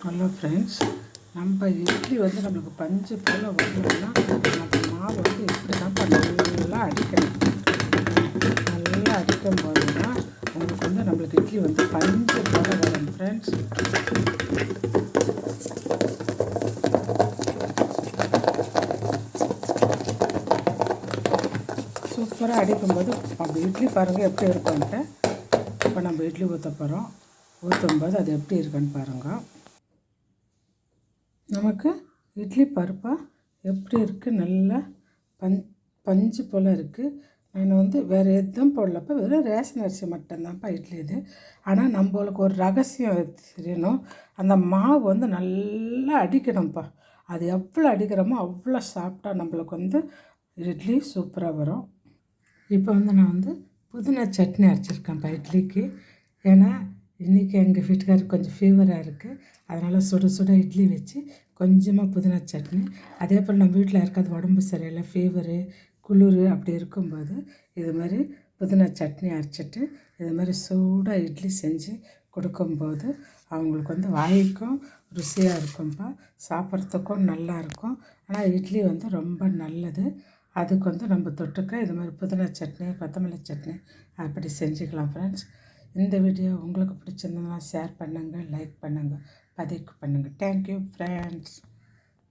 Hello friends நம்ம இட்லி வந்து நம்மளுக்கு பஞ்சு போல் வரணும்னா நம்ம மாவு வந்து இப்படி தான் நல்லா அடிக்கணும். நல்லா அடிக்கும் போது தான் உங்களுக்கு வந்து நம்மளுக்கு இட்லி வந்து பஞ்சு போல் வரும் ஃப்ரெண்ட்ஸ் சூப்பராக அடிக்கும்போது அப்போ இட்லி பாருங்கள் எப்படி இருக்கும்ன்ட்டு இப்போ நம்ம இட்லி ஊற்ற போகிறோம் ஊற்றும்போது அது எப்படி இருக்குன்னு பாருங்கள் நமக்கு இட்லி பருப்பாக எப்படி இருக்குது நல்லா பஞ் பஞ்சு போல் இருக்குது நான் வந்து வேறு எதுவும் போடலப்போ. வெறும் ரேஷன் அரிசி மட்டும்தான்ப்பா இட்லி இது. ஆனால் நம்மளுக்கு ஒரு ரகசியம் தெரியணும்? அந்த மாவு வந்து நல்லா அடிக்கணும்ப்பா. அது எவ்வளோ அடிக்கிறோமோ அவ்வளோ சாப்பிட்டா நம்மளுக்கு வந்து இட்லி சூப்பராக வரும். இப்போ வந்து நான் வந்து புதினா சட்னி அரைச்சிருக்கேன்ப்பா இட்லிக்கு. ஏன்னா இன்றைக்கி எங்கள் வீட்டுக்காரருக்கு கொஞ்சம் ஃபீவராக இருக்குது அதனால் சுட சுட இட்லி வச்சு கொஞ்சமாக புதினா சட்னி. அதே போல் நம்ம வீட்டில் இருக்காது உடம்பு சரியில்லை ஃபீவரு குளிர் அப்படி இருக்கும்போது இது மாதிரி புதினா சட்னி அரைச்சிட்டு இது மாதிரி சூடாக இட்லி செஞ்சு கொடுக்கும்போது அவங்களுக்கு வந்து வாய்க்கும் ருசியாக இருக்கும்ப்பா சாப்பிட்றதுக்கும் நல்லா இருக்கும். ஆனால் இட்லி வந்து ரொம்ப நல்லது. அதுக்கு வந்து நம்ம தொட்டுக்க இது மாதிரி புதினா சட்னி கொத்தமல்லி சட்னி அப்படி செஞ்சுக்கலாம் ஃப்ரெண்ட்ஸ் இந்த வீடியோ உங்களுக்கு பிடிச்சிருந்ததுன்னா ஷேர் பண்ணுங்கள் லைக் பண்ணுங்கள் பதிவு பண்ணுங்கள் தேங்க்யூ ஃப்ரெண்ட்ஸ்